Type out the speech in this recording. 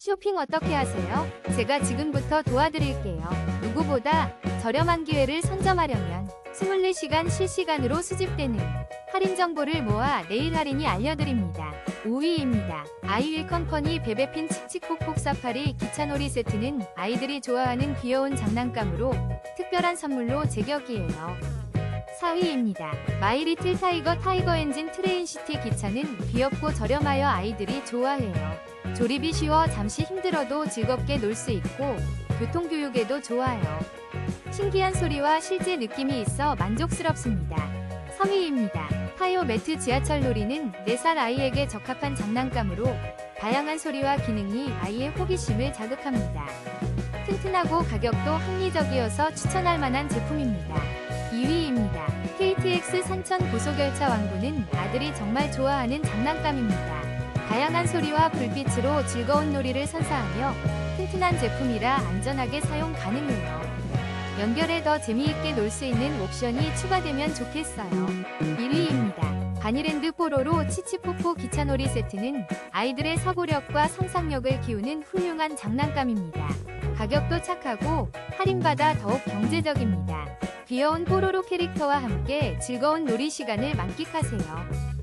쇼핑 어떻게 하세요? 제가 지금부터 도와드릴게요. 누구보다 저렴한 기회를 선점하려면 24시간 실시간으로 수집되는 할인 정보를 모아 내일 할인이 알려드립니다. 5위입니다. 아이윌 컴퍼니 베베핀 칙칙폭폭 사파리 기차놀이 세트는 아이들이 좋아하는 귀여운 장난감으로 특별한 선물로 제격이에요. 4위입니다. 마이리틀 타이거 타이거 엔진 트레인시티 기차는 귀엽고 저렴하여 아이들이 좋아해요. 조립이 쉬워 잠시 힘들어도 즐겁게 놀 수 있고 교통교육에도 좋아요. 신기한 소리와 실제 느낌이 있어 만족스럽습니다. 3위입니다. 파이오 매트 지하철 놀이는 4살 아이에게 적합한 장난감으로 다양한 소리와 기능이 아이의 호기심을 자극합니다. 튼튼하고 가격도 합리적이어서 추천할 만한 제품입니다. 2위입니다. KTX 산천 고속열차 왕구는 아들이 정말 좋아하는 장난감입니다. 다양한 소리와 불빛으로 즐거운 놀이를 선사하며 튼튼한 제품이라 안전하게 사용 가능해요. 연결해 더 재미있게 놀 수 있는 옵션이 추가되면 좋겠어요. 1위입니다. 바니랜드 뽀로로 치치포포 기차놀이 세트는 아이들의 사고력과 상상력을 키우는 훌륭한 장난감입니다. 가격도 착하고 할인받아 더욱 경제적입니다. 귀여운 뽀로로 캐릭터와 함께 즐거운 놀이 시간을 만끽하세요.